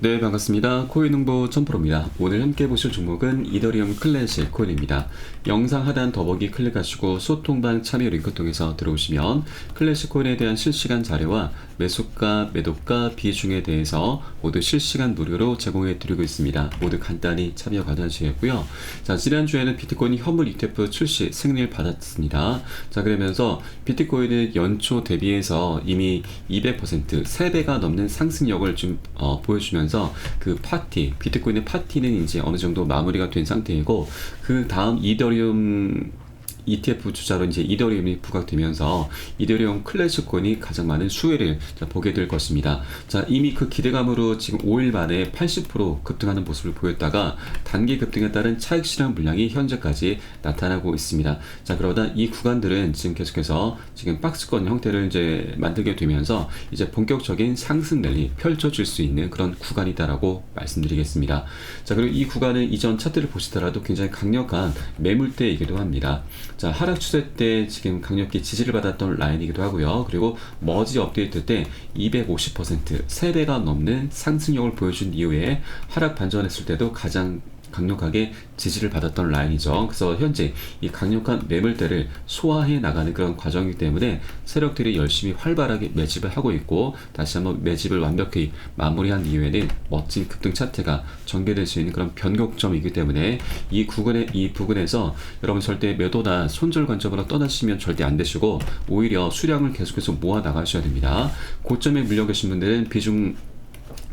네, 반갑습니다. 코인 홍보 천프로입니다. 오늘 함께 보실 종목은 이더리움 클래식 코인입니다. 영상 하단 더보기 클릭하시고 소통방 참여 링크 통해서 들어오시면 클래식 코인에 대한 실시간 자료와 매수가, 매도가, 비중에 대해서 모두 실시간 무료로 제공해 드리고 있습니다. 모두 간단히 참여 가능하시겠고요. 자, 지난주에는 비트코인 현물 ETF 출시 승리를 받았습니다. 자, 그러면서 비트코인은 연초 대비해서 이미 200% 3배가 넘는 상승력을 좀 어, 보여주면서 그 파티, 비트코인의 파티는 이제 어느 정도 마무리가 된 상태이고 그 다음 이더리움 ETF 투자로 이제 이더리움이 부각되면서 이더리움 클래식 코인이 가장 많은 수혜를 자, 보게 될 것입니다. 자, 이미 그 기대감으로 지금 5일 만에 80% 급등하는 모습을 보였다가 단기 급등에 따른 차익 실현 물량이 현재까지 나타나고 있습니다. 자, 그러다 이 구간들은 지금 계속해서 지금 박스권 형태를 이제 만들게 되면서 이제 본격적인 상승 랠리 펼쳐질 수 있는 그런 구간이다라고 말씀드리겠습니다. 자, 그리고 이 구간은 이전 차트를 보시더라도 굉장히 강력한 매물대이기도 합니다. 자, 하락 추세 때 지금 강력히 지지를 받았던 라인이기도 하고요. 그리고 머지 업데이트 때 250% 3배가 넘는 상승력을 보여준 이후에 하락 반전했을 때도 가장 강력하게 지지를 받았던 라인이죠. 그래서 현재 이 강력한 매물대를 소화해 나가는 그런 과정이기 때문에 세력들이 열심히 활발하게 매집을 하고 있고 다시 한번 매집을 완벽히 마무리한 이후에는 멋진 급등 차트가 전개될 수 있는 그런 변곡점이기 때문에 이 구간에 이 부분에서 여러분 절대 매도나 손절 관점으로 떠나시면 절대 안 되시고 오히려 수량을 계속해서 모아 나가셔야 됩니다. 고점에 물려 계신 분들은 비중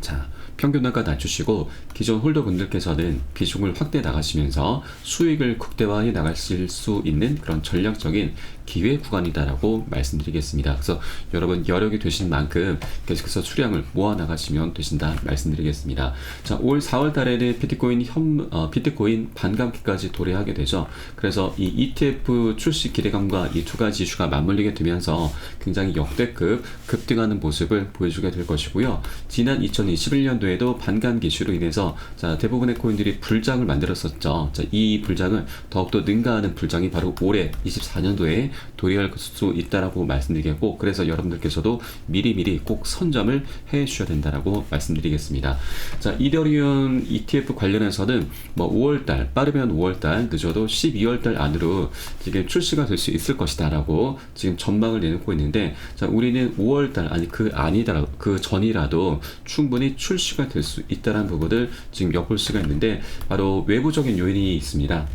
자, 평균 단가 낮추시고 기존 홀더 분들께서는 비중을 확대 나가시면서 수익을 극대화해 나가실 수 있는 그런 전략적인 기회 구간이다라고 말씀드리겠습니다. 그래서 여러분 여력이 되신 만큼 계속해서 수량을 모아 나가시면 되신다 말씀드리겠습니다. 자, 올 4월 달에는 비트코인 현 어, 비트코인 반감기까지 도래하게 되죠. 그래서 이 ETF 출시 기대감과 이 두 가지 이슈가 맞물리게 되면서 굉장히 역대급 급등하는 모습을 보여주게 될 것이고요. 지난 2021년도에도 반감기 이슈로 인해서 자, 대부분의 코인들이 불장을 만들었었죠. 자, 이 불장을 더욱더 능가하는 불장이 바로 올해 24년도에 도래할 수 있다라고 말씀드리겠고 그래서 여러분들께서도 미리미리 꼭 선점을 해 주셔야 된다라고 말씀드리겠습니다. 자, 이더리움 ETF 관련해서는 뭐 5월달 빠르면 5월달 늦어도 12월달 안으로 지금 출시가 될 수 있을 것이다라고 지금 전망을 내놓고 있는데 자, 우리는 5월달 아니 그 아니더라도 그 전이라도 충분히 출시가 될 수 있다라는 부분을 지금 엿볼 수가 있는데 바로 외부적인 요인이 있습니다.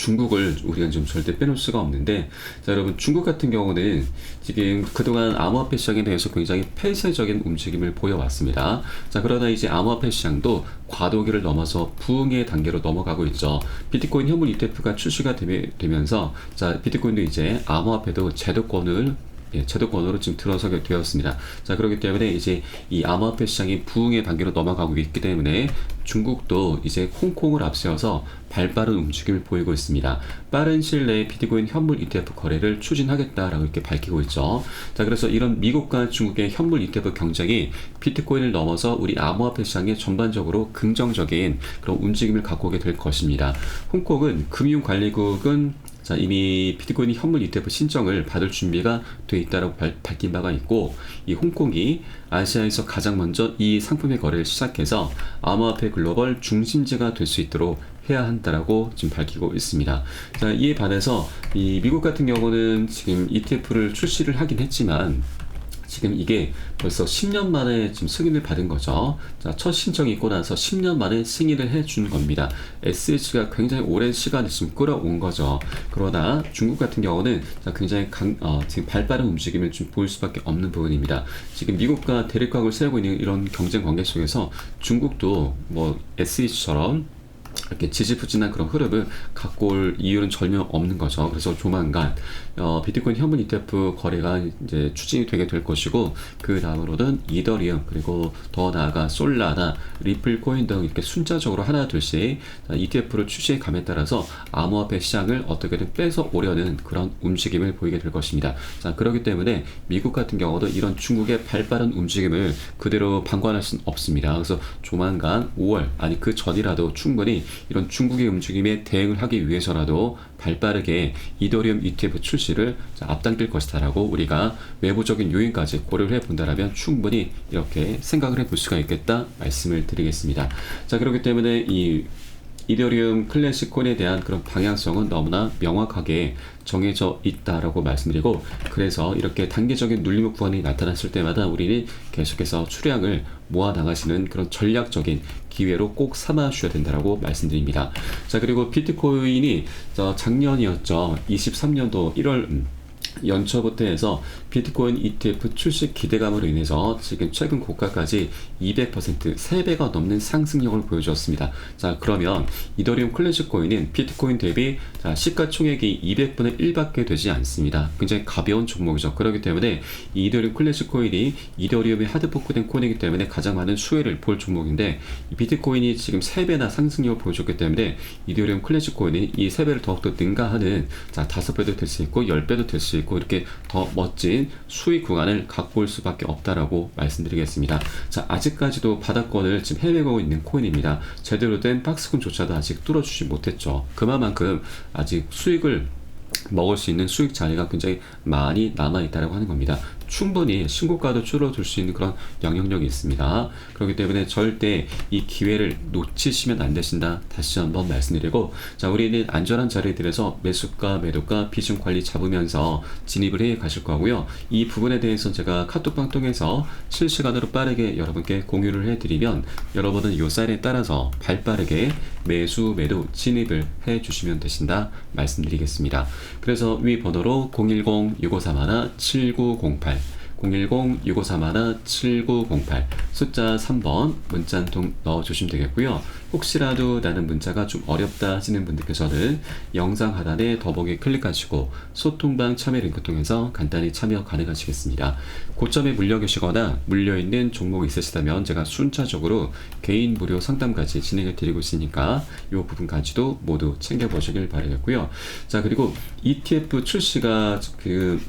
중국을 우리가 좀 절대 빼놓을 수가 없는데 자 여러분 중국 같은 경우는 지금 그동안 암호화폐 시장에 대해서 굉장히 폐쇄적인 움직임을 보여왔습니다. 자 그러나 이제 암호화폐 시장도 과도기를 넘어서 부흥의 단계로 넘어가고 있죠. 비트코인 현물 ETF가 출시가 되면서 자 비트코인도 이제 암호화폐도 제도권을 예, 제도권으로 지금 들어서게 되었습니다. 자, 그렇기 때문에 이제 이 암호화폐 시장이 부흥의 단계로 넘어가고 있기 때문에 중국도 이제 홍콩을 앞세워서 발빠른 움직임을 보이고 있습니다. 빠른 시일 내에 비트코인 현물 ETF 거래를 추진하겠다라고 이렇게 밝히고 있죠. 자, 그래서 이런 미국과 중국의 현물 ETF 경쟁이 비트코인을 넘어서 우리 암호화폐 시장에 전반적으로 긍정적인 그런 움직임을 갖고 오게 될 것입니다. 홍콩은 금융관리국은 자, 이미 비트코인 현물 ETF 신청을 받을 준비가 돼 있다라고 밝힌 바가 있고 이 홍콩이 아시아에서 가장 먼저 이 상품의 거래를 시작해서 암호화폐 글로벌 중심지가 될 수 있도록 해야 한다라고 지금 밝히고 있습니다. 자, 이에 반해서 이 미국 같은 경우는 지금 ETF를 출시를 하긴 했지만 지금 이게 벌써 10년 만에 지금 승인을 받은 거죠. 자, 첫 신청이 있고 나서 10년 만에 승인을 해준 겁니다. SH가 굉장히 오랜 시간을 지금 끌어온 거죠. 그러나 중국 같은 경우는 굉장히 강, 어, 지금 발빠른 움직임을 좀 보일 수밖에 없는 부분입니다. 지금 미국과 대립각을 세우고 있는 이런 경쟁 관계 속에서 중국도 뭐 SH처럼 이렇게 지지부진한 그런 흐름을 갖고 올 이유는 전혀 없는 거죠. 그래서 조만간 어, 비트코인 현물 ETF 거래가 이제 추진이 되게 될 것이고 그 다음으로는 이더리움 그리고 더 나아가 솔라나 리플 코인 등 이렇게 순차적으로 하나 둘씩 ETF를 출시해 감에 따라서 암호화폐 시장을 어떻게든 뺏어 오려는 그런 움직임을 보이게 될 것입니다. 자 그렇기 때문에 미국 같은 경우도 이런 중국의 발빠른 움직임을 그대로 방관할 수는 없습니다. 그래서 조만간 5월 아니 그 전이라도 충분히 이런 중국의 움직임에 대응을 하기 위해서라도 발빠르게 이더리움 ETF 출시를 자, 앞당길 것이다라고 우리가 외부적인 요인까지 고려를 해본다라면 충분히 이렇게 생각을 해볼 수가 있겠다 말씀을 드리겠습니다. 자 그렇기 때문에 이 이더리움 클래식 코인에 대한 그런 방향성은 너무나 명확하게 정해져 있다라고 말씀드리고 그래서 이렇게 단기적인 눌림 구간이 나타났을 때마다 우리는 계속해서 수량을 모아 나가시는 그런 전략적인 기회로 꼭 삼아 주셔야 된다라고 말씀드립니다. 자 그리고 비트코인이 저 작년이었죠. 23년도 1월 음, 연초부터 해서 비트코인 ETF 출시 기대감으로 인해서 지금 최근 고가까지 200% 3배가 넘는 상승력을 보여주었습니다. 자, 그러면 이더리움 클래식 코인은 비트코인 대비 자, 시가총액이 200분의 1밖에 되지 않습니다. 굉장히 가벼운 종목이죠. 그렇기 때문에 이 이더리움 클래식 코인이 이더리움의 하드포크된 코인이기 때문에 가장 많은 수혜를 볼 종목인데 이 비트코인이 지금 3배나 상승력을 보여줬기 때문에 이더리움 클래식 코인이 이 3배를 더욱더 능가하는 자, 5배도 될 수 있고 10배도 될 수 있고 이렇게 더 멋진 수익 구간을 갖고 올 수밖에 없다라고 말씀드리겠습니다. 자, 아직까지도 바닥권을 지금 헤매고 있는 코인입니다. 제대로 된 박스권조차도 아직 뚫어주지 못했죠. 그만큼 아직 수익을 먹을 수 있는 수익 자리가 굉장히 많이 남아 있다고 하는 겁니다. 충분히 신고가도 줄어들 수 있는 그런 영향력이 있습니다. 그렇기 때문에 절대 이 기회를 놓치시면 안 되신다. 다시 한번 말씀드리고, 자, 우리는 안전한 자리들에서 매수가, 매도가, 비중 관리 잡으면서 진입을 해 가실 거고요. 이 부분에 대해서 제가 카톡방 통해서 실시간으로 빠르게 여러분께 공유를 해드리면 여러분은 이 사인에 따라서 발 빠르게 매수, 매도 진입을 해 주시면 되신다. 말씀드리겠습니다. 그래서 위 번호로 010-6531-7908 010-6531-7908 숫자 3번 문자 한 통 넣어주시면 되겠고요. 혹시라도 나는 문자가 좀 어렵다 하시는 분들께서는 영상 하단에 더보기 클릭하시고 소통방 참여 링크 통해서 간단히 참여 가능하시겠습니다. 고점에 물려 계시거나 물려 있는 종목이 있으시다면 제가 순차적으로 개인 무료 상담까지 진행해 드리고 있으니까 이 부분까지도 모두 챙겨 보시길 바라겠고요. 자 그리고 ETF 출시가 그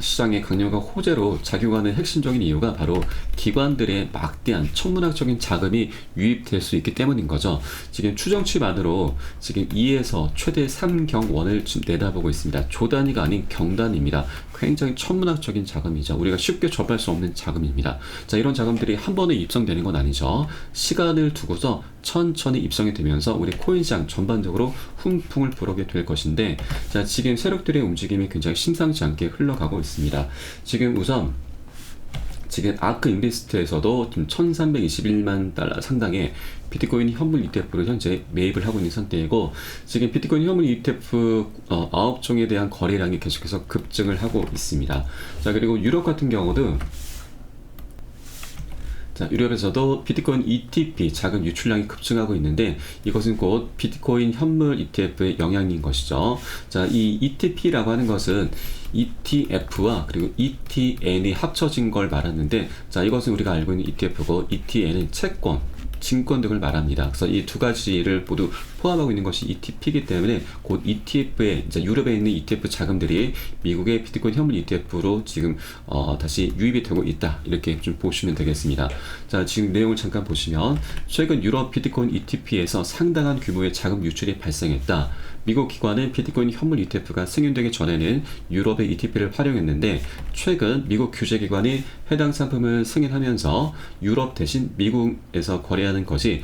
시장의 강력한 호재로 작용하는 핵심적인 이유가 바로 기관들의 막대한 천문학적인 자금이 유입될 수 있기 때문인 거죠. 지금 추정치만으로 지금 2에서 최대 3경원을 내다보고 있습니다. 조단위가 아닌 경단입니다. 굉장히 천문학적인 자금이죠. 우리가 쉽게 접할 수 없는 자금입니다. 자, 이런 자금들이 한 번에 입성되는 건 아니죠. 시간을 두고서 천천히 입성이 되면서 우리 코인 시장 전반적으로 훈풍을 불어게 될 것인데, 자, 지금 세력들의 움직임이 굉장히 심상치 않게 흘러가고 있습니다. 지금 우선 지금 아크 인베스트에서도 지금 1321만 달러 상당의 비트코인 현물 ETF를 현재 매입을 하고 있는 상태이고 지금 비트코인 현물 ETF 어, 9종에 대한 거래량이 계속해서 급증을 하고 있습니다. 자 그리고 유럽 같은 경우도 자, 유럽에서도 비트코인 ETP 작은 유출량이 급증하고 있는데 이것은 곧 비트코인 현물 ETF의 영향인 것이죠. 자, 이 ETP라고 하는 것은 ETF와 그리고 ETN이 합쳐진 걸 말하는데 자, 이것은 우리가 알고 있는 ETF고 ETN은 채권, 증권 등을 말합니다. 그래서 이 두 가지를 모두 포함하고 있는 것이 ETP이기 때문에 곧 ETF에 이제 유럽에 있는 ETF 자금들이 미국의 비트코인 현물 ETF로 지금 어, 다시 유입이 되고 있다 이렇게 좀 보시면 되겠습니다. 자 지금 내용을 잠깐 보시면 최근 유럽 비트코인 ETP에서 상당한 규모의 자금 유출이 발생했다. 미국 기관은 비트코인 현물 ETF가 승인되기 전에는 유럽의 ETP를 활용했는데 최근 미국 규제기관이 해당 상품을 승인하면서 유럽 대신 미국에서 거래하는 것이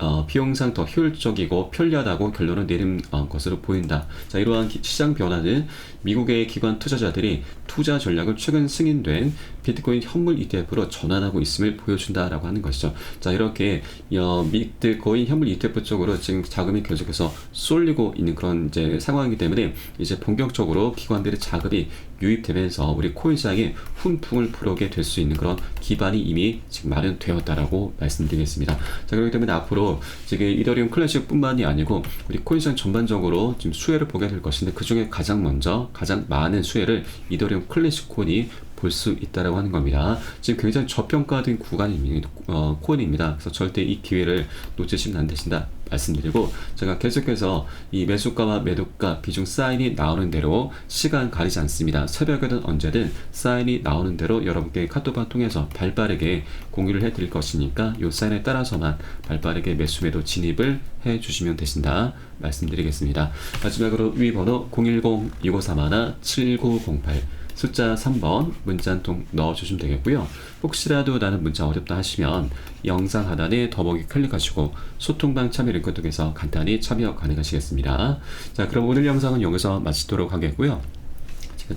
어, 비용상 더 효율적이고 편리하다고 결론을 내린 어, 것으로 보인다. 자, 이러한 시장 변화는 미국의 기관 투자자들이 투자 전략을 최근 승인된 비트코인 현물 ETF로 전환하고 있음을 보여준다라고 하는 것이죠. 자, 이렇게 어, 비트코인 현물 ETF 쪽으로 지금 자금이 계속해서 쏠리고 있는 그런 이제 상황이기 때문에 이제 본격적으로 기관들의 자금이 유입되면서 우리 코인 시장에 훈풍을 불어오게 될 수 있는 그런 기반이 이미 지금 마련되었다라고 말씀드리겠습니다. 자, 그렇기 때문에 앞으로 지금 이더리움 클래식뿐만이 아니고 우리 코인 시장 전반적으로 지금 수혜를 보게 될 것인데 그 중에 가장 먼저 가장 많은 수혜를 이더리움 클래식 코인이 볼 수 있다라고 하는 겁니다. 지금 굉장히 저평가된 구간입니다. 어, 코인입니다. 그래서 절대 이 기회를 놓치시면 안 되신다. 말씀드리고 제가 계속해서 이 매수가와 매도가 비중 사인이 나오는 대로 시간 가리지 않습니다. 새벽에든 언제든 사인이 나오는 대로 여러분께 카톡방 통해서 발빠르게 공유를 해드릴 것이니까 이 사인에 따라서만 발빠르게 매수 매도 진입을 해주시면 되신다 말씀드리겠습니다. 마지막으로 위 번호 010-2531-7908 숫자 3번 문자 한 통 넣어주시면 되겠고요. 혹시라도 나는 문자 어렵다 하시면 영상 하단에 더보기 클릭하시고 소통방 참여 링크 통해서 간단히 참여 가능하시겠습니다. 자, 그럼 오늘 영상은 여기서 마치도록 하겠고요.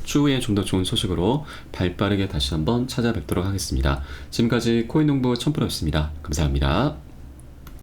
추후에 좀 더 좋은 소식으로 발빠르게 다시 한번 찾아뵙도록 하겠습니다. 지금까지 코인농부 천프로였습니다. 감사합니다.